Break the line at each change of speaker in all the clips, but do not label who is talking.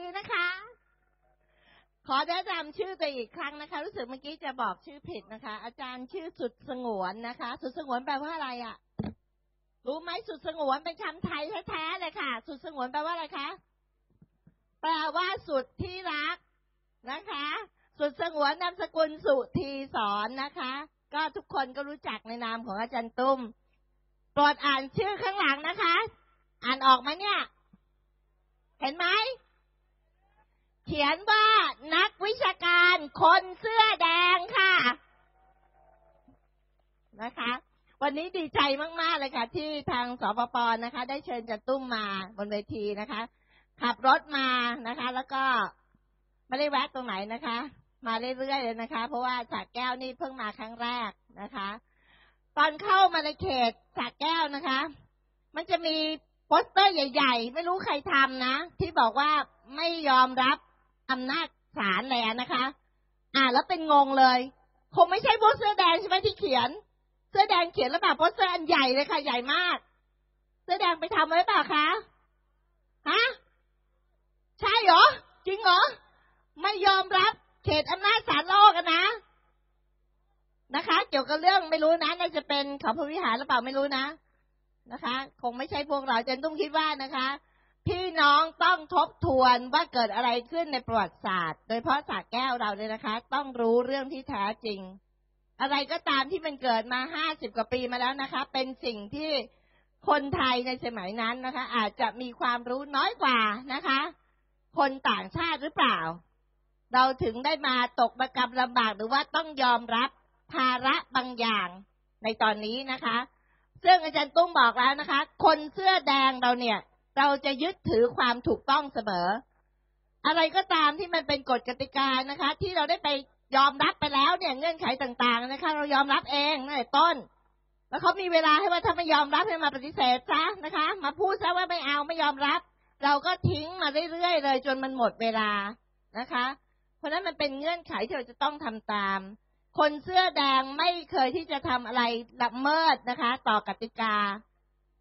ดีนะคะ ขอแนะนำชื่อตัวอีกครั้งนะคะ รู้สึกเมื่อกี้จะบอกชื่อผิดนะคะ อาจารย์ชื่อสุดสงวนนะคะ สุดสงวนแปลว่าอะไรอะ่ะ รู้ไหมสุดสงวนเป็นคำไทยแท้ๆเลยค่ะ สุดสงวนแปลว่าอะไรคะแปลว่าสุดที่รักนะคะ สุดสงวนนามสกุลสุทีสอนนะคะ ก็ทุกคนก็รู้จักในนามของอาจารย์ตุ้มโปรดอ่านชื่อข้างหลังนะคะ อ่านออกไหมเนี่ย เห็นไหม เขียนว่านักวิชาการคนเสื้อแดงค่ะ นะคะ วันนี้ดีใจมาก ๆ เลยค่ะ ที่ทางสปปนะคะ ได้เชิญจันตุ้มมาบนเวทีนะคะ ขับรถมานะคะ แล้วก็ไม่ได้แวะตรงไหนนะคะ มาเรื่อย ๆ เลยนะคะ เพราะว่าสากแก้วนี่เพิ่งมาครั้งแรกนะคะ ตอนเข้ามาในเขตสากแก้วนะคะ มันจะมีโปสเตอร์ใหญ่ ๆ ไม่รู้ใครทำนะ ที่บอกว่าไม่ยอมรับ อำนาจศาลแล้วนะคะ อ่าแล้วเป็นงงเลย คงไม่ใช่พวกเสื้อแดงใช่ไหมที่เขียน เสื้อแดงเขียนแล้วแบบโปสเตอร์อันใหญ่เลยค่ะ ใหญ่มาก เสื้อแดงไปทำไว้เปล่าคะ ฮะ ใช่เหรอ จริงเหรอ ไม่ยอมรับเขตอำนาจศาลโลกนะ นะคะ เกี่ยวกับเรื่องไม่รู้นะน่าจะเป็นเขาพระวิหารหรือเปล่าไม่รู้นะนะคะ คงไม่ใช่พวกเราจนต้องคิดว่านะคะ พี่น้องต้องทบทวนว่าเกิดอะไรขึ้นในประวัติศาสตร์ โดยเฉพาะศาสตร์แก้วเราเนี่ยนะคะ ต้องรู้เรื่องที่แท้จริง อะไรก็ตามที่มันเกิดมาห้าสิบกว่าปีมาแล้วนะคะ เป็นสิ่งที่คนไทยในสมัยนั้นนะคะ อาจจะมีความรู้น้อยกว่านะคะ คนต่างชาติหรือเปล่า เราถึงได้มาตกประกรรมลำบากหรือว่าต้องยอมรับภาระบางอย่างในตอนนี้นะคะ ซึ่งอาจารย์ตุ้มบอกแล้วนะคะ คนเสื้อแดงเราเนี่ย เราจะยึดถือความถูกต้องเสมอ อะไรก็ตามที่มันเป็นกฎกติกานะคะ ที่เราได้ไปยอมรับไปแล้วเนี่ยเงื่อนไขต่าง ๆ นะคะ เรายอมรับเองตั้งแต่ต้น แล้วเขามีเวลาให้ว่าถ้าไม่ยอมรับให้มาปฏิเสธซะนะคะ มาพูดซะว่าไม่เอาไม่ยอมรับ เราก็ทิ้งมาเรื่อยๆเลย จนมันหมดเวลานะคะ เพราะนั้นมันเป็นเงื่อนไขที่เราจะต้องทำตาม คนเสื้อแดงไม่เคยที่จะทำอะไรละเมิดนะคะ ต่อกติกา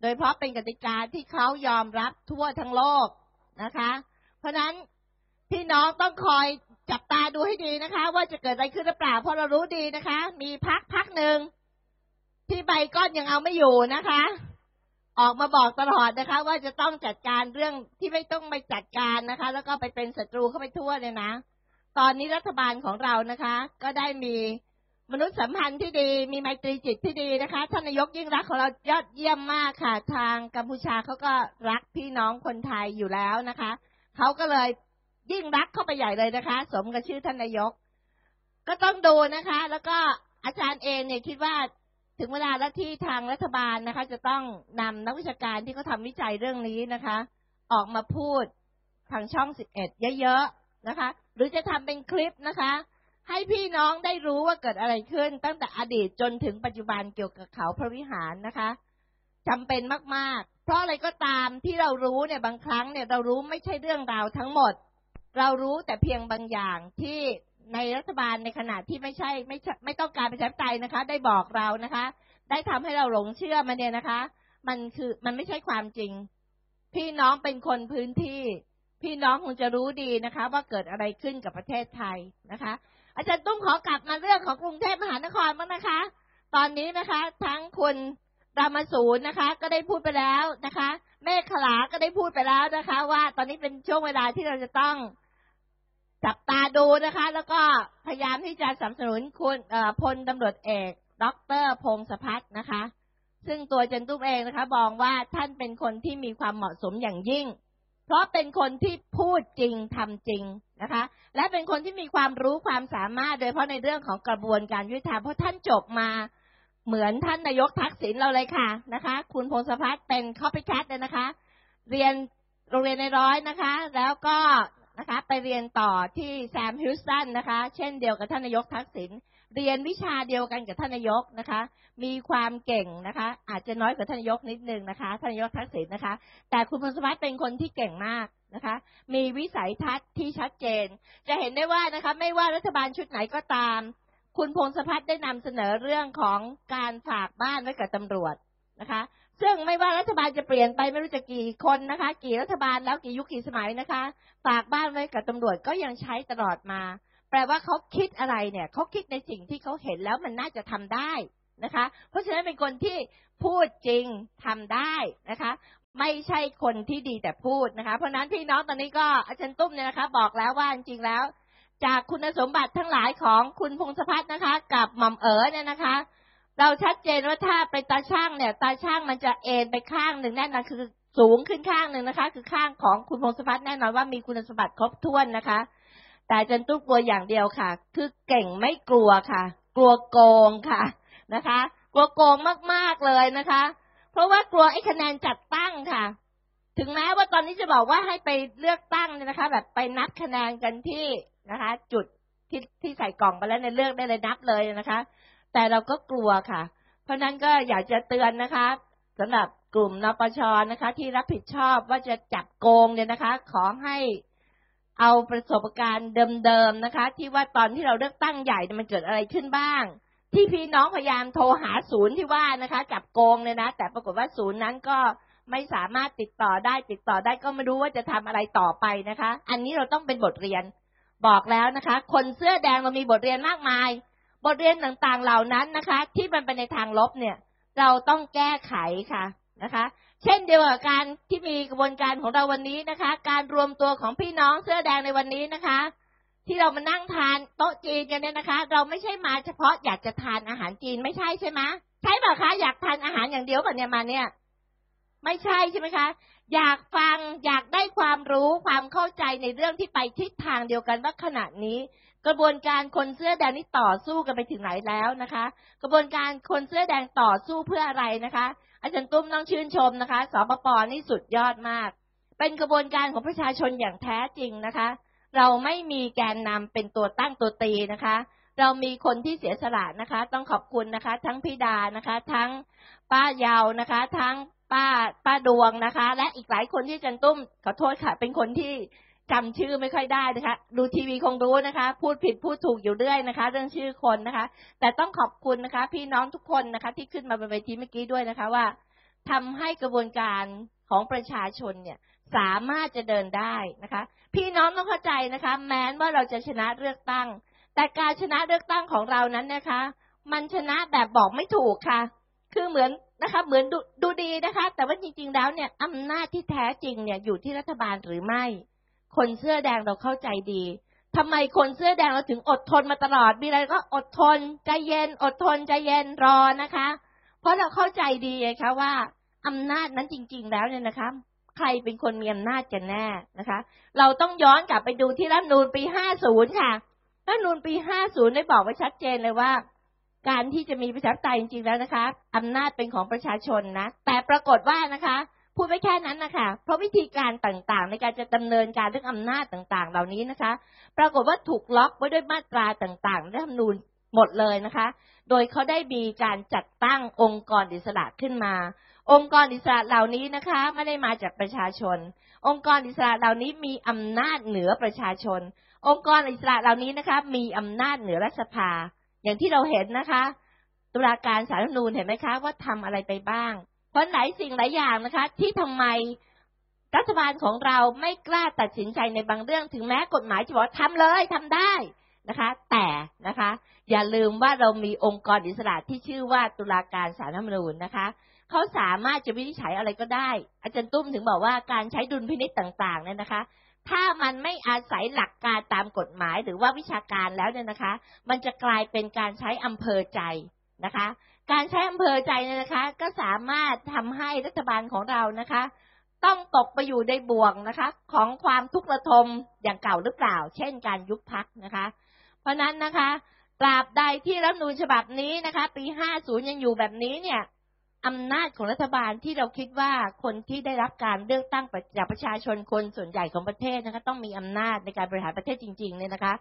โดยเพราะเป็นกติกาที่เขายอมรับทั่วทั้งโลกนะคะ เพราะนั้นพี่น้องต้องคอยจับตาดูให้ดีนะคะ ว่าจะเกิดอะไรขึ้นหรือเปล่า เพราะเรารู้ดีนะคะ มีพักพักหนึ่งที่ใบก้อนยังเอาไม่อยู่นะคะ ออกมาบอกตลอดนะคะ ว่าจะต้องจัดการเรื่องที่ไม่ต้องไปจัดการนะคะ แล้วก็ไปเป็นศัตรูเข้าไปทั่วเลยนะ ตอนนี้รัฐบาลของเรานะคะ ก็ได้มี มนุษยสัมพันธ์ที่ดีมีไมตรีจิตที่ดีนะคะท่านนายกยิ่งรักของเรายอดเยี่ยมมากค่ะ ทางกัมพูชาเขาก็รักพี่น้องคนไทยอยู่แล้วนะคะเขาก็เลยยิ่งรักเข้าไปใหญ่เลยนะคะ สมกับชื่อท่านนายก ก็ต้องดูนะคะ แล้วก็อาจารย์เองเนี่ยคิดว่าถึงเวลาแล้วที่ทางรัฐบาลนะคะ จะต้องนำนักวิชาการที่เขาทาวิจัยเรื่องนี้นะคะ ออกมาพูดทางช่องสิบเอ็ดเยอะๆนะคะ หรือจะทำเป็นคลิปนะคะ ให้พี่น้องได้รู้ว่าเกิดอะไรขึ้น ตั้งแต่อดีตจนถึงปัจจุบันเกี่ยวกับเขาพระวิหารนะคะจำเป็นมากๆ เพราะอะไรก็ตามที่เรารู้เนี่ยบางครั้งเนี่ยเรารู้ไม่ใช่เรื่องราวทั้งหมด เรารู้แต่เพียงบางอย่างที่ในรัฐบาลในขณะที่ไม่ใช่ไม่ไม่ต้องการประชาธิปไตยนะคะ ได้บอกเรานะคะ ได้ทำให้เราหลงเชื่อมันเนี่ยนะคะ มันคือมันไม่ใช่ความจริง พี่น้องเป็นคนพื้นที่ พี่น้องคงจะรู้ดีนะคะ ว่าเกิดอะไรขึ้นกับประเทศไทยนะคะ อาจารย์ตุ้มขอกลับมาเรื่องของกรุงเทพมหานครบ้างนะคะ ตอนนี้นะคะ ทั้งคุณดามาศูนย์นะคะ ก็ได้พูดไปแล้วนะคะแม่ขลาก็ได้พูดไปแล้วนะคะ ว่าตอนนี้เป็นช่วงเวลาที่เราจะต้องจับตาดูนะคะ แล้วก็พยายามที่จะสนับสนุนคุณพลตำรวจเอกดรพงศพัฒน์นะคะ ซึ่งตัวเจนตุ้มเองนะคะบอกว่าท่านเป็นคนที่มีความเหมาะสมอย่างยิ่ง เพราะเป็นคนที่พูดจริงทำจริงนะคะ และเป็นคนที่มีความรู้ความสามารถ โดยเฉพาะในเรื่องของกระบวนการยุติธรรมเพราะท่านจบมาเหมือนท่านนายกทักษิณเราเลยค่ะนะคะ คุณพงศพัฒน์เป็นคอพิแคทเลยนะคะ เรียนโรงเรียนในร้อยนะคะ แล้วก็นะคะไปเรียนต่อที่แซมฮิวสตันนะคะ เช่นเดียวกับท่านนายกทักษิณ เรียนวิชาเดียวกันกับท่านนายกนะคะ มีความเก่งนะคะ อาจจะน้อยกว่าท่านนายกนิดนึงนะคะ ท่านนายกทักษิณนะคะ แต่คุณพงศพัฒน์เป็นคนที่เก่งมากนะคะ มีวิสัยทัศน์ที่ชัดเจน จะเห็นได้ว่านะคะ ไม่ว่ารัฐบาลชุดไหนก็ตาม คุณพงศพัฒน์ได้นำเสนอเรื่องของการฝากบ้านไว้กับตำรวจนะคะ ซึ่งไม่ว่ารัฐบาลจะเปลี่ยนไปไม่รู้จะกี่คนนะคะ กี่รัฐบาลแล้วกี่ยุคกี่สมัยนะคะ ฝากบ้านไว้กับตำรวจก็ยังใช้ตลอดมา แปลว่าเขาคิดอะไรเนี่ยเขาคิดในสิ่งที่เขาเห็นแล้วมันน่าจะทำได้นะคะ เพราะฉะนั้นเป็นคนที่พูดจริงทำได้นะคะ ไม่ใช่คนที่ดีแต่พูดนะคะ เพราะนั้นพี่น้องตอนนี้ก็อาจารย์ตุ้มเนี่ยนะคะ บอกแล้วว่าจริงๆแล้ว จากคุณสมบัติทั้งหลายของคุณพงศพัฒน์นะคะ กับหม่อมเอ๋อเนี่ยนะคะ เราชัดเจนว่าถ้าเป็นตาช่างเนี่ย ตาช่างมันจะเอ็นไปข้างหนึ่งแน่นอนคือสูงขึ้นข้างหนึ่งนะคะ คือข้างของคุณพงศพัฒน์แน่นอนว่ามีคุณสมบัติครบถ้วนนะคะ แต่อาจันตุ้กลัวอย่างเดียวค่ะ คือเก่งไม่กลัวค่ะ กลัวโกงค่ะนะคะ กลัวโกงมากๆเลยนะคะ เพราะว่ากลัวไอ้คะแนนจัดตั้งค่ะ ถึงแม้ว่าตอนนี้จะบอกว่าให้ไปเลือกตั้งเนี่ยนะคะ แบบไปนับคะแนนกันที่นะคะ จุดที่ที่ใส่กล่องไปแล้วในเลือกได้เลยนับเลยนะคะ แต่เราก็กลัวค่ะ เพราะนั้นก็อยากจะเตือนนะคะสำหรับกลุ่มนปชนะคะ ที่รับผิดชอบว่าจะจับโกงเนี่ยนะคะ ขอให้ เอาประสบการณ์เดิมๆนะคะ ที่ว่าตอนที่เราเลือกตั้งใหญ่มันเกิดอะไรขึ้นบ้าง ที่พี่น้องพยายามโทรหาศูนย์ที่ว่านะคะ จับโกงเนี่ยนะ แต่ปรากฏว่าศูนย์นั้นก็ไม่สามารถติดต่อได้ติดต่อได้ก็ไม่รู้ว่าจะทำอะไรต่อไปนะคะ อันนี้เราต้องเป็นบทเรียนบอกแล้วนะคะ คนเสื้อแดงเรามีบทเรียนมากมาย บทเรียนต่างๆเหล่านั้นนะคะ ที่มันเป็นในทางลบเนี่ย เราต้องแก้ไขค่ะนะคะ เช่นเดียวกับการที่มีกระบวนการของเราวันนี้นะคะ การรวมตัวของพี่น้องเสื้อแดงในวันนี้นะคะ ที่เรามานั่งทานโต๊ะจีนกันเนี่ยนะคะ เราไม่ใช่มาเฉพาะอยากจะทานอาหารจีนไม่ใช่ใช่ไหมใช่เปล่าคะอยากทานอาหารอย่างเดียวแบบเนี่ยมาเนี่ย ไม่ใช่ใช่ไหมคะอยากฟังอยากได้ความรู้ความเข้าใจในเรื่องที่ไปทิศทางเดียวกันว่าขณะนี้ กระบวนการคนเสื้อแดงนี่ต่อสู้กันไปถึงไหนแล้วนะคะ กระบวนการคนเสื้อแดงต่อสู้เพื่ออะไรนะคะ อาจารย์ตุ้มต้องชื่นชมนะคะ สปปนี่สุดยอดมาก เป็นกระบวนการของประชาชนอย่างแท้จริงนะคะ เราไม่มีแกนนำเป็นตัวตั้งตัวตีนะคะ เรามีคนที่เสียสละนะคะ ต้องขอบคุณนะคะ ทั้งพี่ดานะคะ ทั้งป้าเยาวนะคะ ทั้งป้าป้าดวงนะคะ และอีกหลายคนที่อาจันตุ้มขอโทษค่ะ เป็นคนที่ จำชื่อไม่ค่อยได้นะคะ ดูทีวีคงรู้นะคะ พูดผิดพูดถูกอยู่เรื่อยนะคะ เรื่องชื่อคนนะคะ แต่ต้องขอบคุณนะคะ พี่น้องทุกคนนะคะ ที่ขึ้นมาบนเวทีเมื่อกี้ด้วยนะคะว่าทำให้กระบวนการของประชาชนเนี่ยสามารถจะเดินได้นะคะ พี่น้องต้องเข้าใจนะคะ แม้ว่าเราจะชนะเลือกตั้ง แต่การชนะเลือกตั้งของเรานั้นนะคะ มันชนะแบบบอกไม่ถูกค่ะ คือเหมือนนะคะ เหมือนดดูดีนะคะ แต่ว่าจริงๆแล้วเนี่ยอำนาจที่แท้จริงเนี่ยอยู่ที่รัฐบาลหรือไม่ คนเสื้อแดงเราเข้าใจดีทำไมคนเสื้อแดงเราถึงอดทนมาตลอด มีอะไรก็อดทนใจเย็น อดทนใจเย็นรอนะคะ เพราะเราเข้าใจดีไงคะว่าอำนาจนั้นจริง ๆ แล้วเนี่ยนะคะใครเป็นคนมีอำนาจกันแน่นะคะ เราต้องย้อนกลับไปดูที่รัฐนูนปี 50 ค่ะ รัฐนูนปี 50 ได้บอกไว้ชัดเจนเลยว่า การที่จะมีประชาธิปไตยจริงๆแล้วนะคะอำนาจเป็นของประชาชนนะ แต่ปรากฏว่านะคะ พูดไว้แค่นั้นนะคะเพราะวิธีการต่างๆ ในการจะดำเนินการเรื่องอำนาจต่างๆ เหล่านี้นะคะ ปรากฏว่าถูกล็อกไว้ด้วยมาตราต่างๆในรัฐธรรมนูญหมดเลยนะคะ โดยเขาได้มีการจัดตั้งองค์กรอิสระขึ้นมา องค์กรอิสระเหล่านี้นะคะไม่ได้มาจากประชาชน องค์กรอิสระเหล่านี้มีอำนาจเหนือประชาชน องค์กรอิสระเหล่านี้นะคะ มีอำนาจเหนือรัฐสภา อย่างที่เราเห็นนะคะ ตุลาการสารรัฐธรรมนูญเห็นไหมคะว่าทำอะไรไปบ้าง เพราะหลายสิ่งหลายอย่างนะคะ ที่ทำไมรัฐบาลของเราไม่กล้าตัดสินใจในบางเรื่อง ถึงแม้กฎหมายจะบอกทำเลยทำได้นะคะ แต่นะคะ อย่าลืมว่าเรามีองค์กรอิสระที่ชื่อว่าตุลาการสารรัฐธรรมนูญนะคะเขาสามารถจะวินิจฉัยอะไรก็ได้ อาจารย์ตุ้มถึงบอกว่าการใช้ดุลพินิจต่างๆเนี่ยนะคะ ถ้ามันไม่อาศัยหลักการตามกฎหมายหรือว่าวิชาการแล้วเนี่ยนะคะ มันจะกลายเป็นการใช้อำเภอใจนะคะ การใช้อำเภอใจเนี่ยนะคะ ก็สามารถทำให้รัฐบาลของเรานะคะ ต้องตกไปอยู่ในบ่วงนะคะ ของความทุกข์ระทมอย่างเก่าหรือเปล่า เช่นการยุบพักนะคะ เพราะนั้นนะคะตราบใดที่รัฐนูญฉบับนี้นะคะ ปี 50 ยังอยู่แบบนี้เนี่ยอำนาจของรัฐบาลที่เราคิดว่าคนที่ได้รับการเลือกตั้งจากประชาชนคนส่วนใหญ่ของประเทศนะคะ ต้องมีอำนาจในการบริหารประเทศจริงๆเนี่ยนะคะ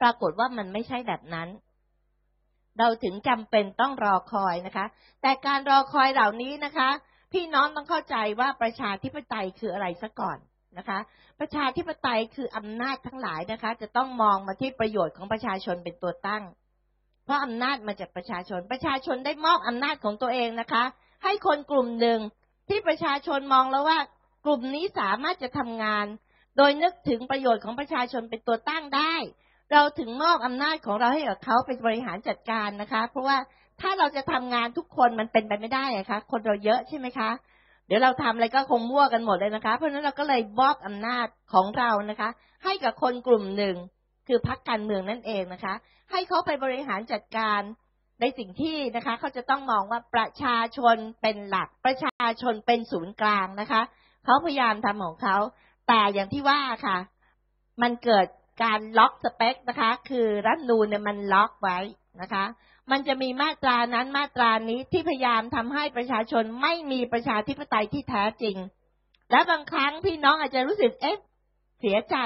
ปรากฏว่ามันไม่ใช่แบบนั้น เราถึงจำเป็นต้องรอคอยนะคะ แต่การรอคอยเหล่านี้นะคะ พี่น้องต้องเข้าใจว่าประชาธิปไตยคืออะไรซะก่อนนะคะ ประชาธิปไตยคืออำนาจทั้งหลายนะคะ จะต้องมองมาที่ประโยชน์ของประชาชนเป็นตัวตั้ง เพราะอำนาจมาจากประชาชน ประชาชนได้มอบอำนาจของตัวเองนะคะ ให้คนกลุ่มหนึ่งที่ประชาชนมองแล้วว่ากลุ่มนี้สามารถจะทำงาน โดยนึกถึงประโยชน์ของประชาชนเป็นตัวตั้งได้ เราถึงมอบอำนาจของเราให้กับเขาเป็นบริหารจัดการนะคะ เพราะว่าถ้าเราจะทำงานทุกคนมันเป็นไปไม่ได้อะคะคนเราเยอะใช่ไหมคะ เดี๋ยวเราทำอะไรก็คงมั่วกันหมดเลยนะคะ เพราะฉะนั้นเราก็เลยมอบอำนาจของเรานะคะ ให้กับคนกลุ่มหนึ่ง คือพรรคการเมืองนั่นเองนะคะ ให้เขาไปบริหารจัดการในสิ่งที่นะคะ เขาจะต้องมองว่าประชาชนเป็นหลักประชาชนเป็นศูนย์กลางนะคะ เขาพยายามทำของเขา แต่อย่างที่ว่าค่ะ มันเกิด การล็อกสเปคนะคะ คือรัฐนูนเนี่ยมันล็อกไว้นะคะ มันจะมีมาตรานั้นมาตรานี้ที่พยายามทำให้ประชาชนไม่มีประชาธิปไตยที่แท้จริง และบางครั้งพี่น้องอาจจะรู้สึกเอ๊ะเสียใจ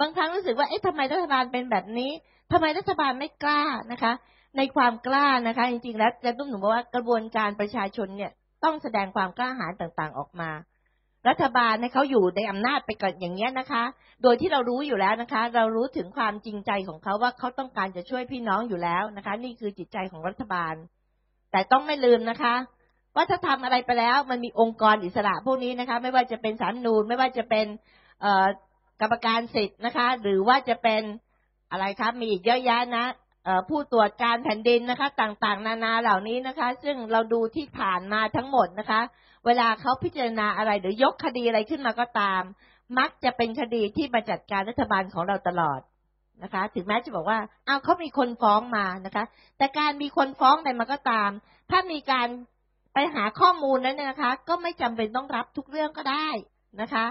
บางครั้งรู้สึกว่าเอ๊ะทำไมรัฐบาลเป็นแบบนี้ทำไมรัฐบาลไม่กล้านะคะ ในความกล้านะคะ จริงๆแล้วจะต้องหนูบอกว่ากระบวนการประชาชนเนี่ยต้องแสดงความกล้าหาญต่างๆออกมา รัฐบาลให้เขาอยู่ในอำนาจไปก่อนอย่างเงี้ยนะคะ โดยที่เรารู้อยู่แล้วนะคะ เรารู้ถึงความจริงใจของเขาว่าเขาต้องการจะช่วยพี่น้องอยู่แล้วนะคะ นี่คือจิตใจของรัฐบาล แต่ต้องไม่ลืมนะคะว่าถ้าทำอะไรไปแล้ว มันมีองค์กรอิสระพวกนี้นะคะ ไม่ว่าจะเป็นสารนูนไม่ว่าจะเป็นกรรมการสิทธิ์นะคะ หรือว่าจะเป็นอะไรครับมีอีกเยอะแยะนะ ผู้ตรวจการแผ่นดินนะคะ ต่างๆ นานาเหล่านี้นะคะ ซึ่งเราดูที่ผ่านมาทั้งหมดนะคะ เวลาเขาพิจารณาอะไรหรือยกคดีอะไรขึ้นมาก็ตาม มักจะเป็นคดีที่มาจัดการรัฐบาลของเราตลอดนะคะ ถึงแม้จะบอกว่าเอาเขามีคนฟ้องมานะคะ แต่การมีคนฟ้องอะไรมาก็ตาม ถ้ามีการไปหาข้อมูลนั้นเนี่ยนะคะ ก็ไม่จำเป็นต้องรับทุกเรื่องก็ได้นะคะ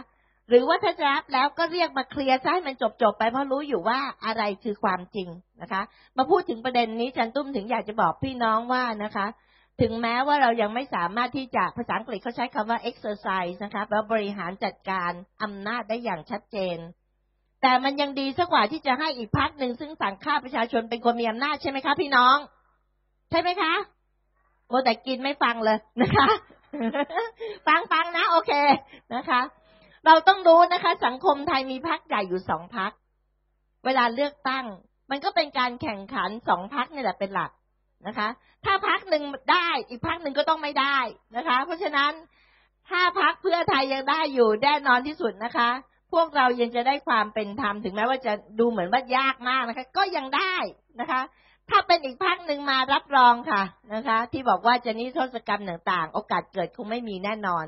หรือว่าถ้าจะรับแล้วก็เรียกมาเคลียร์ซะให้มันจบๆไปเพราะรู้อยู่ว่าอะไรคือความจริงนะคะ มาพูดถึงประเด็นนี้จันตุ้มถึงอยากจะบอกพี่น้องว่านะคะ ถึงแม้ว่าเรายังไม่สามารถที่จะภาษาอังกฤษเขาใช้คำว่า exercise นะคะแปลบริหารจัดการอำนาจได้อย่างชัดเจน แต่มันยังดีสักกว่าที่จะให้อีกพักหนึ่งซึ่งสั่งฆ่าประชาชนเป็นคนมีอำนาจใช่ไหมคะพี่น้อง ใช่ไหมคะโอ้แต่กินไม่ฟังเลยนะคะ ฟังฟังนะ โอเคนะคะ เราต้องรู้นะคะ สังคมไทยมีพักใหญ่อยู่สองพัก เวลาเลือกตั้ง มันก็เป็นการแข่งขันสองพักนี่แหละเป็นหลักนะคะ ถ้าพักหนึ่งได้อีกพักหนึ่งก็ต้องไม่ได้นะคะ เพราะฉะนั้นถ้าพักเพื่อไทยยังได้อยู่แน่นอนที่สุดนะคะ พวกเรายังจะได้ความเป็นธรรมถึงแม้ว่าจะดูเหมือนว่ายากมากนะคะ ก็ยังได้นะคะ ถ้าเป็นอีกพักหนึ่งมารับรองค่ะนะคะ ที่บอกว่าจะนิรโทษกรรมต่างๆ โอกาสเกิดคงไม่มีแน่นอน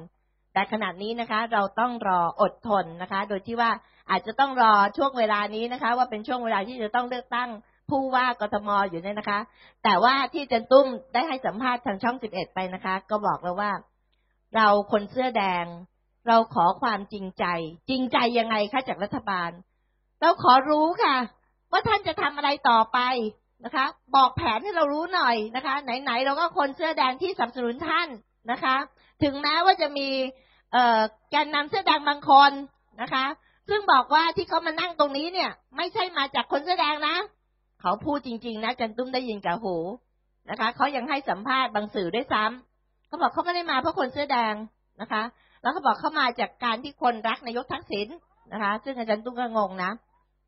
แต่ขณะนี้นะคะ เราต้องรออดทนนะคะ โดยที่ว่าอาจจะต้องรอช่วงเวลานี้นะคะ ว่าเป็นช่วงเวลาที่จะต้องเลือกตั้งผู้ว่ากทมอยู่เนี่ยนะคะ แต่ว่าที่จันตุ้มได้ให้สัมภาษณ์ทางช่องสิบเอ็ดไปนะคะ ก็บอกแล้วว่า เราคนเสื้อแดง เราขอความจริงใจ จริงใจยังไงคะจากรัฐบาล เราขอรู้ค่ะ ว่าท่านจะทำอะไรต่อไปนะคะ บอกแผนให้เรารู้หน่อยนะคะ ไหนๆเราก็คนเสื้อแดงที่สนับสนุนท่านนะคะ ถึงแม้ว่าจะมีเอแกนนำเสื้อแดงบางคนนะคะ ซึ่งบอกว่าที่เขามานั่งตรงนี้เนี่ย ไม่ใช่มาจากคนเสื้อแดงนะ เขาพูดจริง ๆ นะจันตุ้มได้ยินกับหูนะคะเขายังให้สัมภาษณ์บางสื่อด้วยซ้ำเขาบอกเขาไม่ได้มาเพราะคนเสื้อแดงนะคะ แล้วเขาบอกเขามาจากการที่คนรักนายกทักษิณนะคะ ซึ่งอาจารย์ตุ้มก็งงนะ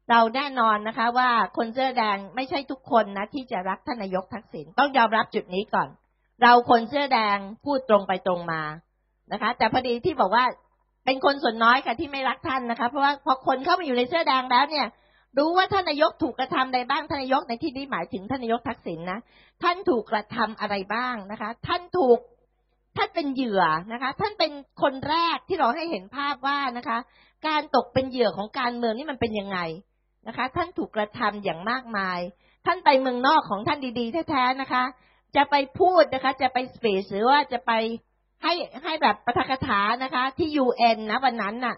เราแน่นอนนะคะ ว่าคนเสื้อแดงไม่ใช่ทุกคนนะที่จะรักท่านนายกทักษิณต้องยอมรับจุดนี้ก่อน เราคนเสื้อแดงพูดตรงไปตรงมานะคะ แต่พอดีที่บอกว่าเป็นคนส่วนน้อยค่ะที่ไม่รักท่านนะคะ เพราะว่าพอคนเข้ามาอยู่ในเสื้อแดงแล้วเนี่ยรู้ว่าท่านนายกถูกกระทำใดบ้างท่านนายกในที่นี้หมายถึงท่านนายกทักษิณนนะท่านถูกกระทำอะไรบ้างนะคะ ท่านถูกท่านเป็นเหยื่อนะคะ ท่านเป็นคนแรกที่เราให้เห็นภาพว่านะคะ การตกเป็นเหยื่อของการเมืองนี่มันเป็นยังไงนะคะ ท่านถูกกระทำอย่างมากมาย ท่านไปเมืองนอกของท่านดีๆแท้ๆนะคะ จะไปพูดนะคะ จะไปสเปซหรือว่าจะไปให้ให้แบบประทคาถานะคะ ที่ยูเอ็นนะวันนั้นน่ะ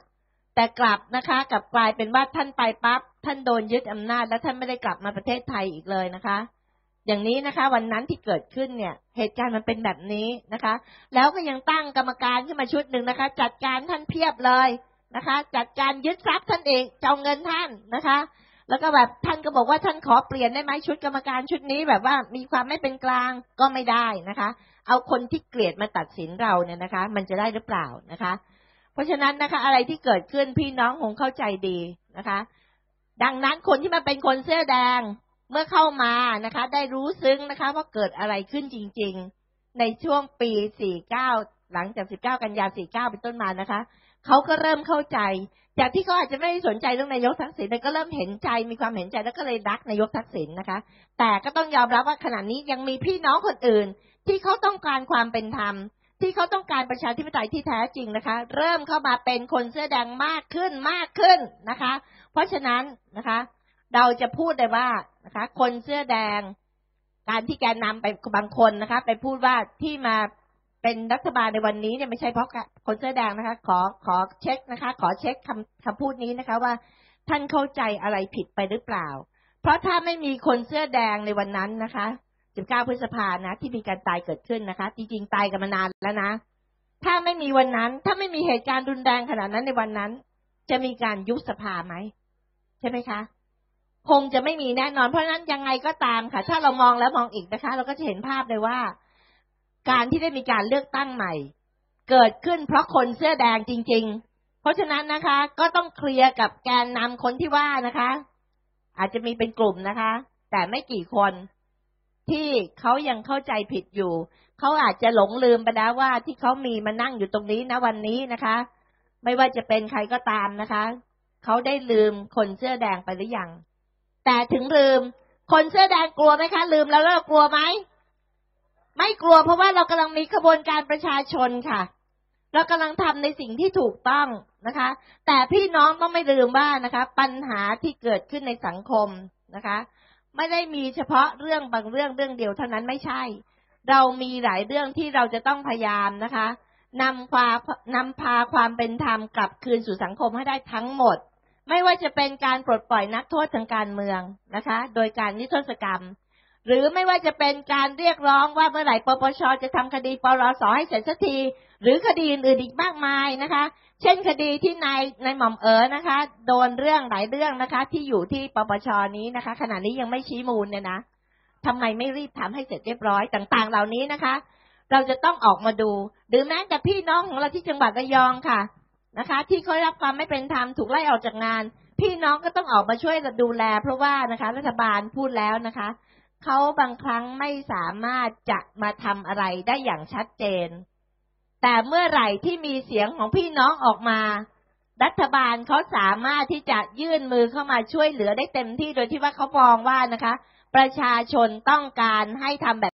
แต่กลับนะคะกลับกลายเป็นว่าท่านไปปั๊บท่านโดนยึดอำนาจ แล้วท่านไม่ได้กลับมาประเทศไทยอีกเลยนะคะ อย่างนี้นะคะ วันนั้นที่เกิดขึ้นเนี่ย เหตุการณ์มันเป็นแบบนี้นะคะ แล้วก็ยังตั้งกรรมการขึ้นมาชุดหนึ่งนะคะ จัดการท่านเพียบเลยนะคะ จัดการยึดทรัพย์ท่านเองเจ้าเงินท่านนะคะ แล้วก็แบบท่านก็บอกว่าท่านขอเปลี่ยนได้ไหมชุดกรรมการชุดนี้แบบว่ามีความไม่เป็นกลางก็ไม่ได้นะคะ เอาคนที่เกลียดมาตัดสินเราเนี่ยนะคะ มันจะได้หรือเปล่านะคะ เพราะฉะนั้นนะคะ อะไรที่เกิดขึ้นพี่น้องคงเข้าใจดีนะคะ ดังนั้นคนที่มาเป็นคนเสื้อแดงเมื่อเข้ามานะคะ ได้รู้ซึ้งนะคะ ว่าเกิดอะไรขึ้นจริง ๆ ในช่วงปี 49 หลังจาก 19 กันยา49 เป็นต้นมานะคะ เขาก็เริ่มเข้าใจ จากที่เขาอาจจะไม่สนใจเรื่องนายกทักษิณแต่ก็เริ่มเห็นใจมีความเห็นใจแล้วก็เลยรักนายกทักษิณนะคะ แต่ก็ต้องยอมรับว่าขณะนี้ยังมีพี่น้องคนอื่น ที่เขาต้องการความเป็นธรรม ที่เขาต้องการประชาธิปไตยที่แท้จริงนะคะ เริ่มเข้ามาเป็นคนเสื้อแดงมากขึ้นมากขึ้นนะคะ เพราะฉะนั้นนะคะ เราจะพูดได้ว่านะคะ คนเสื้อแดง การที่แกนนำไปบางคนนะคะ ไปพูดว่าที่มา เป็นรัฐบาลในวันนี้เนี่ยไม่ใช่เพราะคนเสื้อแดงนะคะ ขอขอเช็คนะคะ ขอเช็คคำคำพูดนี้นะคะว่าท่านเข้าใจอะไรผิดไปหรือเปล่า เพราะถ้าไม่มีคนเสื้อแดงในวันนั้นนะคะ 19 พฤษภานะ ที่มีการตายเกิดขึ้นนะคะ จริง ๆ ตายกันมานานแล้วนะ ถ้าไม่มีวันนั้น ถ้าไม่มีเหตุการณ์รุนแรงขนาดนั้นในวันนั้น จะมีการยุบสภาไหมใช่ไหมคะ คงจะไม่มีแน่นอน เพราะฉะนั้นยังไงก็ตามค่ะ ถ้าเรามองแล้วมองอีกนะคะ เราก็จะเห็นภาพเลยว่า การที่ได้มีการเลือกตั้งใหม่ เกิดขึ้นเพราะคนเสื้อแดงจริง ๆ เพราะฉะนั้นนะคะ ก็ต้องเคลียร์กับแกนนำคนที่ว่านะคะ อาจจะมีเป็นกลุ่มนะคะ แต่ไม่กี่คนที่เขายังเข้าใจผิดอยู่ เขาอาจจะหลงลืมไปแล้วว่าที่เขามีมานั่งอยู่ตรงนี้นะวันนี้นะคะ ไม่ว่าจะเป็นใครก็ตามนะคะ เขาได้ลืมคนเสื้อแดงไปหรือยัง แต่ถึงลืม คนเสื้อแดงกลัวไหมคะ ลืมแล้วเลิกกลัวไหม ไม่กลัวเพราะว่าเรากำลังมีขบวนการประชาชนค่ะ เรากำลังทำในสิ่งที่ถูกต้องนะคะ แต่พี่น้องต้องไม่ลืมว่านะคะ ปัญหาที่เกิดขึ้นในสังคมนะคะ ไม่ได้มีเฉพาะเรื่องบางเรื่องเรื่องเดียวเท่านั้นไม่ใช่ เรามีหลายเรื่องที่เราจะต้องพยายามนะคะนำความนำพาความเป็นธรรมกลับคืนสู่สังคมให้ได้ทั้งหมด ไม่ว่าจะเป็นการปลดปล่อยนักโทษทางการเมืองนะคะ โดยการนิทรศกรรม หรือไม่ว่าจะเป็นการเรียกร้องว่าเมื่อไหร่ปปชจะทำคดีปรสให้เสร็จสักที หรือคดีอื่นอีกมากมายนะคะ เช่นคดีที่นายนายหม่อมเอ๋อนะคะ โดนเรื่องหลายเรื่องนะคะ ที่อยู่ที่ปปชนี้นะคะ ขณะนี้ยังไม่ชี้มูลเนี่ยนะทำไมไม่รีบทำให้เสร็จเรียบร้อยต่างๆ เหล่านี้นะคะ เราจะต้องออกมาดูหรือแม้แต่พี่น้องของเราที่จังหวัดระยองค่ะนะคะ ที่เขารับความไม่เป็นธรรมถูกไล่ออกจากงาน พี่น้องก็ต้องออกมาช่วยดูแล เพราะว่านะคะ รัฐบาลพูดแล้วนะคะ เขาบางครั้งไม่สามารถจะมาทำอะไรได้อย่างชัดเจน แต่เมื่อไหร่ที่มีเสียงของพี่น้องออกมา รัฐบาลเขาสามารถที่จะยื่นมือเข้ามาช่วยเหลือได้เต็มที่โดยที่ว่าเขามองว่านะคะ ประชาชนต้องการให้ทำแบบ